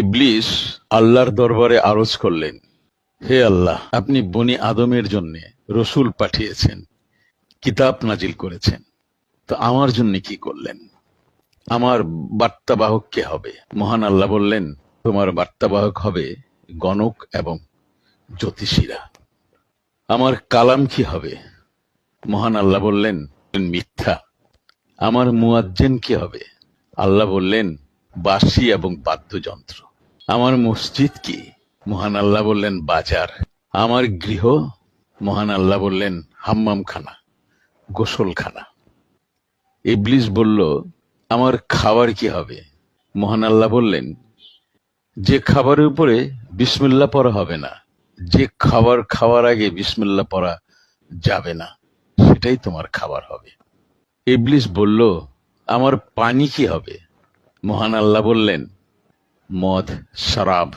ইবলিস আল্লাহর দরবারে আরজ করলেন, হে আল্লাহ, আপনি বনি আদমের জন্য রসুল পাঠিয়েছেন, কিতাব নাজিল করেছেন। তো আমার জন্য কি করলেন? আমার বার্তাবাহক কে হবে? মহান আল্লাহ বললেন, তোমার বার্তাবাহক হবে গণক এবং জ্যোতিষীরা। আমার কালাম কি হবে? মহান আল্লাহ বললেন, মিথ্যা। আমার মুয়াজ্জেন কি হবে? আল্লাহ বললেন বাঁশি এবং বাদ্যযন্ত্র। আমার মসজিদ কি? মহান আল্লাহ বললেন, বাজার। আমার গৃহ? মহান আল্লাহ বললেন, হাম্মামখানা, গোসলখানা। ইবলিস বলল, আমার খাবার কি হবে? মহান আল্লাহ বললেন, যে খাবারের উপরে বিসমিল্লা পড়া হবে না, যে খাবার খাওয়ার আগে বিসমিল্লা পড়া যাবে না, সেটাই তোমার খাবার হবে। ইবলিস বলল, আমার পানি কি হবে? মহান আল্লাহ বললেন মদ শরাব